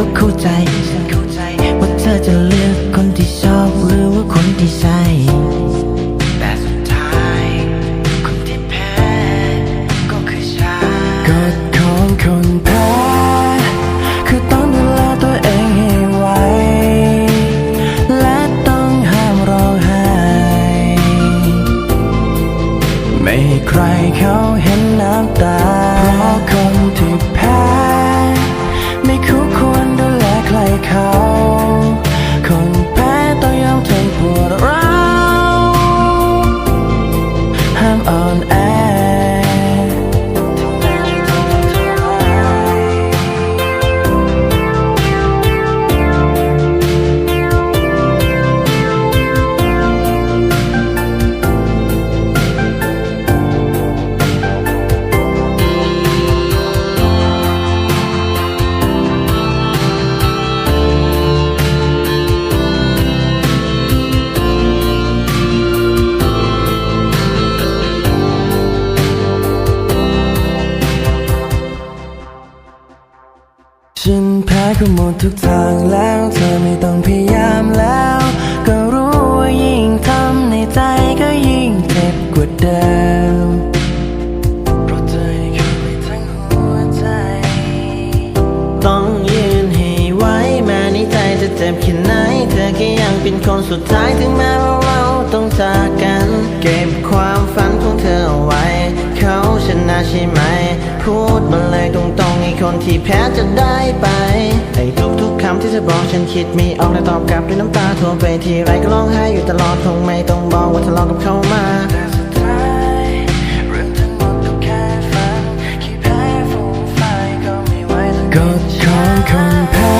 ก็เข้าใจว่าเธอจะ นแพ้ก็หมดทุกทางแล้ว เธอไม่ต้องพยายามแล้ว ก็รู้ว่ายิ่งทำในใจก็ยิ่งเจ็บกว่าเดิมเพราะเธอเข้าไปทั้งหัวใจ ต้องยืนให้ไหวแม้ในใจจะเจ็บแค่ไหน เธอก็ยังเป็นคนสุดท้ายถึงแม้ว่าเราต้องจากกัน เก็บความฝันของเธอเอาไว้ เขาชนะใช่ไหม พูดมาเลยตรงๆให้คนที่แพ้จะได้ไปไอ้ทุกๆคำที่เธอบอกฉันคิดไม่ออกและตอบกลับด้วยน้ำตาท่วมไปทีไรก็ร้องไห้อยู่ตลอดคงไม่ต้องบอกว่าทะเลาะกับเขามาแต่สุดท้ายเรื่องทั้งหมดก็แค่ฝันขี้แพ้ฟูมไฟก็ไม่ไหวกฎของคนแพ้